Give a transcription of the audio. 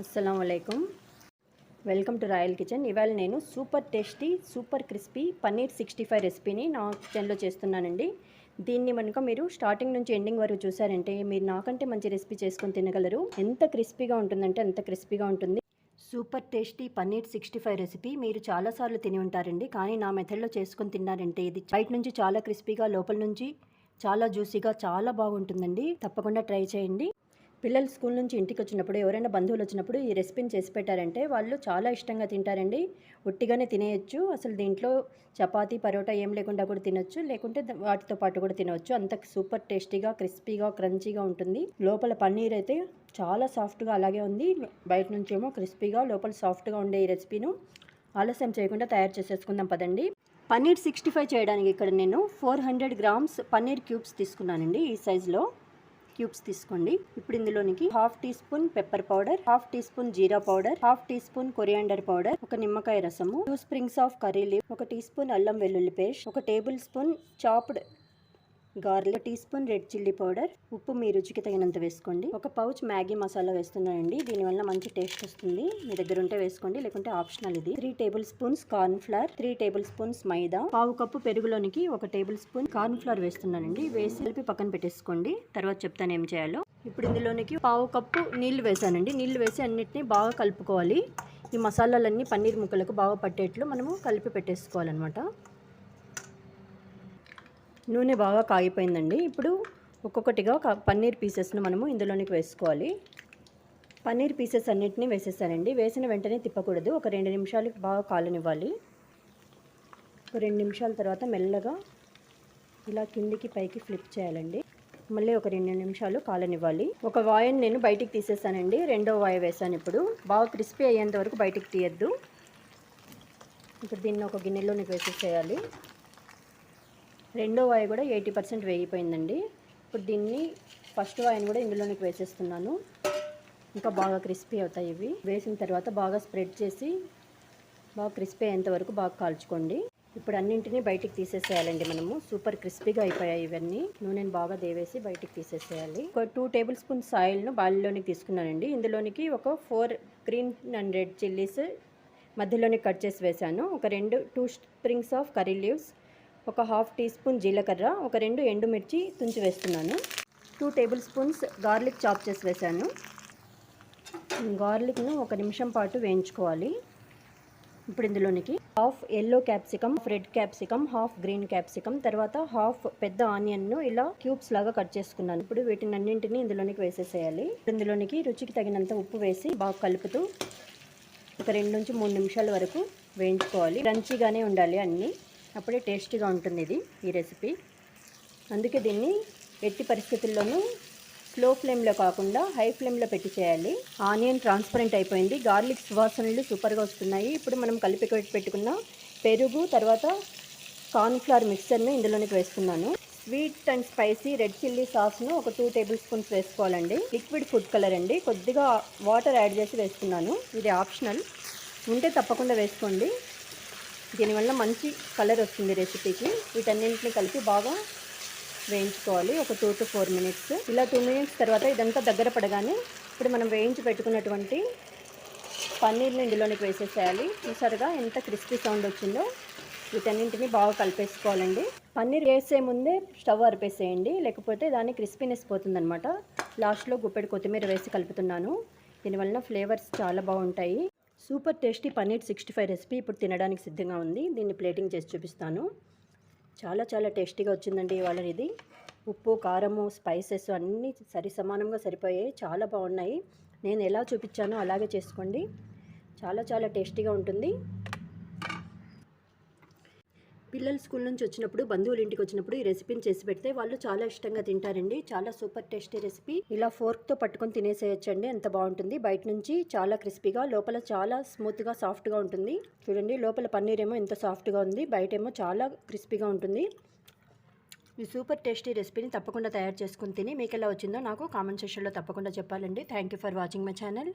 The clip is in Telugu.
అస్సలం అయికం వెల్కమ్ టు రాయల్ కిచెన్ ఇవాళ నేను super tasty super crispy paneer sixty five రెసిపీని నా కిచెన్లో చేస్తున్నానండి. దీన్ని కనుక మీరు స్టార్టింగ్ నుంచి ఎండింగ్ వరకు చూసారంటే మీరు నాకంటే మంచి రెసిపీ చేసుకొని తినగలరు. ఎంత క్రిస్పీగా ఉంటుందంటే అంత క్రిస్పీగా ఉంటుంది. Super tasty paneer sixty five recipe మీరు చాలాసార్లు తిని ఉంటారండి. కానీ నా మెథడ్లో చేసుకొని తిన్నారంటే ఇది బయట నుంచి చాలా క్రిస్పీగా లోపల నుంచి చాలా జ్యూసీగా చాలా బాగుంటుందండి. తప్పకుండా ట్రై చేయండి. పిల్లలు స్కూల్ నుంచి ఇంటికి వచ్చినప్పుడు ఎవరైనా బంధువులు వచ్చినప్పుడు ఈ రెసిపీని చేసి పెట్టారంటే వాళ్ళు చాలా ఇష్టంగా తింటారండి. ఒట్టిగానే తినేయచ్చు. అసలు దీంట్లో చపాతీ పరోటా ఏం లేకుండా కూడా తినొచ్చు. లేకుంటే వాటితో పాటు కూడా తినవచ్చు అంత సూపర్ టేస్టీగా క్రిస్పీగా క్రంచీగా ఉంటుంది. లోపల పన్నీర్ అయితే చాలా సాఫ్ట్గా అలాగే ఉంది. బయట నుంచి ఏమో క్రిస్పీగా లోపల సాఫ్ట్గా ఉండే ఈ రెసిపీను ఆలస్యం చేయకుండా తయారు చేసేసుకుందాం పదండి. పన్నీర్ సిక్స్టీ ఫైవ్ చేయడానికి ఇక్కడ నేను four hundred grams paneer cubes తీసుకున్నానండి ఈ సైజులో. క్యూబ్స్ తీసుకోండి. ఇప్పుడు ఇందులోనికి half teaspoon pepper powder half teaspoon jeera powder half teaspoon coriander powder ఒక నిమ్మకాయ రసము two springs of curry leave ఒక టీ స్పూన్ అల్లం వెల్లుల్లి పేస్ట్ ఒక tablespoon chopped garlic teaspoon red chilli powder ఉప్పు మీ రుచికి తగినంత వేసుకోండి. ఒక పౌచ్ మ్యాగీ మసాలా వేస్తున్నానండి. దీనివల్ల మంచి టేస్ట్ వస్తుంది. మీ దగ్గర ఉంటే వేసుకోండి లేకుంటే ఆప్షనల్ ఇది. Three tablespoons cornflour three tablespoons maida. పావు కప్పు పెరుగులోనికి ఒక టేబుల్ స్పూన్ కార్న్ ఫ్లవర్ వేస్తున్నానండి. వేసి కలిపి పక్కన పెట్టేసుకోండి. తర్వాత చెప్తాను ఏం చేయాలో. ఇప్పుడు ఇందులోనికి పావు కప్పు నీళ్ళు వేసానండి. నీళ్ళు వేసి అన్నిటిని బాగా కలుపుకోవాలి. ఈ మసాలాలన్నీ పన్నీర్ ముక్కలకు బాగా పట్టేట్లు మనము కలిపి పెట్టేసుకోవాలన్నమాట. నూనె బాగా కాగిపోయిందండి. ఇప్పుడు ఒక్కొక్కటిగా పన్నీర్ పీసెస్ను మనము ఇందులోనికి వేసుకోవాలి. పన్నీర్ పీసెస్ అన్నిటినీ వేసేసానండి. వేసిన వెంటనే తిప్పకూడదు. ఒక రెండు నిమిషాలు బాగా కాలనివ్వాలి. ఒక రెండు నిమిషాల తర్వాత మెల్లగా ఇలా కిందికి పైకి ఫ్లిప్ చేయాలండి. మళ్ళీ ఒక రెండు నిమిషాలు కాలనివ్వాలి. ఒక వాయని నేను బయటికి తీసేసానండి. రెండో వాయ వేసాను ఇప్పుడు. బాగా క్రిస్పీ అయ్యేంత వరకు బయటికి తీయద్దు. ఇప్పుడు దీన్ని ఒక గిన్నెలోనికి వేసేసేయాలి. రెండో వాయి కూడా ఎయిటీ పర్సెంట్ వేగిపోయిందండి. ఇప్పుడు దీన్ని ఫస్ట్ వాయిని కూడా ఇందులోనికి వేసేస్తున్నాను. ఇంకా బాగా క్రిస్పీ అవుతాయి ఇవి. వేసిన తర్వాత బాగా స్ప్రెడ్ చేసి బాగా క్రిస్పీ అయ్యేంత వరకు బాగా కాల్చుకోండి. ఇప్పుడు అన్నింటినీ బయటికి తీసేసేయాలండి మనము. సూపర్ క్రిస్పీగా అయిపోయాయి ఇవన్నీ. నూనెను బాగా దేవేసి బయటికి తీసేసేయాలి. ఒక టూ టేబుల్ స్పూన్స్ ఆయిల్ను బాలిలోనికి తీసుకున్నానండి. ఇందులోనికి ఒక four green and red chillies మధ్యలోనే కట్ చేసి వేశాను. ఒక రెండు two springs of curry leaves ఒక హాఫ్ టీ స్పూన్ జీలకర్ర ఒక రెండు ఎండుమిర్చి తుంచి వేస్తున్నాను. Two tablespoons garlic chop చేసి వేశాను. గార్లిక్ను ఒక నిమిషం పాటు వేయించుకోవాలి. ఇప్పుడు ఇందులోనికి half yellow capsicum red capsicum half green capsicum తర్వాత హాఫ్ పెద్ద ఆనియన్ను ఇలా క్యూబ్స్ లాగా కట్ చేసుకున్నాను. ఇప్పుడు వీటిని అన్నింటినీ ఇందులోనికి వేసేసేయాలి. ఇందులోనికి రుచికి తగినంత ఉప్పు వేసి బాగా కలుపుతూ ఒక రెండు నుంచి మూడు నిమిషాల వరకు వేయించుకోవాలి. క్రంచీగానే ఉండాలి అన్నీ. అప్పుడే టేస్టీగా ఉంటుంది ఇది ఈ రెసిపీ. అందుకే దీన్ని ఎట్టి పరిస్థితుల్లోనూ స్లో ఫ్లేమ్లో కాకుండా హై ఫ్లేమ్లో పెట్టి చేయాలి. ఆనియన్ ట్రాన్స్పరెంట్ అయిపోయింది. గార్లిక్ సువాసనలు సూపర్గా వస్తున్నాయి. ఇప్పుడు మనం కలిపి పెట్టుకున్న పెరుగు తర్వాత కార్న్ఫ్లవర్ మిక్సర్ని ఇందులోనికి వేస్తున్నాను. Sweet and spicy red chilli సాస్ను ఒక టూ టేబుల్ స్పూన్స్ వేసుకోవాలండి. లిక్విడ్ ఫుడ్ కలర్ అండి. కొద్దిగా వాటర్ యాడ్ చేసి వేస్తున్నాను. ఇది ఆప్షనల్. ఉంటే తప్పకుండా వేసుకోండి. దీనివల్ల మంచి కలర్ వస్తుంది రెసిపీకి. వీటన్నింటిని కలిపి బాగా వేయించుకోవాలి. ఒక టూ టు ఫోర్ మినిట్స్. ఇలా టూ మినిట్స్ తర్వాత ఇదంతా దగ్గర పడగానే ఇప్పుడు మనం వేయించి పెట్టుకున్నటువంటి పన్నీర్ని ఇందులోనికి వేసేసేయాలి. చూసారుగా ఎంత క్రిస్పీ సౌండ్ వచ్చిందో. వీటన్నింటిని బాగా కలిపేసుకోవాలండి. పన్నీర్ వేసే ముందే స్టవ్ అరిపేసేయండి లేకపోతే దాని క్రిస్పీనెస్ పోతుందనమాట లాస్ట్లో గుప్పెడు కొత్తిమీర వేసి కలుపుతున్నాను. దీనివల్ల ఫ్లేవర్స్ చాలా బాగుంటాయి. Super tasty paneer sixty five recipe ఇప్పుడు తినడానికి సిద్ధంగా ఉంది. దీన్ని ప్లేటింగ్ చేసి చూపిస్తాను. చాలా చాలా టేస్టీగా వచ్చిందండి ఇవాళ ఇది. ఉప్పు కారము స్పైసెస్ అన్నీ సరి సమానంగా సరిపోయాయి. చాలా బాగున్నాయి. నేను ఎలా చూపించానో అలాగే చేసుకోండి. చాలా చాలా టేస్టీగా ఉంటుంది. పిల్లలు స్కూల్ నుంచి వచ్చినప్పుడు బంధువులు ఇంటికి వచ్చినప్పుడు ఈ రెసిపీని చేసి పెడితే వాళ్ళు చాలా ఇష్టంగా తింటారండి. చాలా సూపర్ టేస్టీ రెసిపీ. ఇలా ఫోర్క్తో పట్టుకొని తినేసేయచ్చండి. ఎంత బాగుంటుంది. బయట నుంచి చాలా క్రిస్పీగా లోపల చాలా స్మూత్గా సాఫ్ట్గా ఉంటుంది. చూడండి లోపల పన్నీర్ ఏమో ఎంత సాఫ్ట్గా ఉంది. బయట ఏమో చాలా క్రిస్పీగా ఉంటుంది. ఈ సూపర్ టేస్టీ రెసిపీని తప్పకుండా తయారు చేసుకుని తిని మీకు ఎలా వచ్చిందో నాకు కామెంట్ సెక్షన్లో తప్పకుండా చెప్పాలండి. Thank you for watching my channel.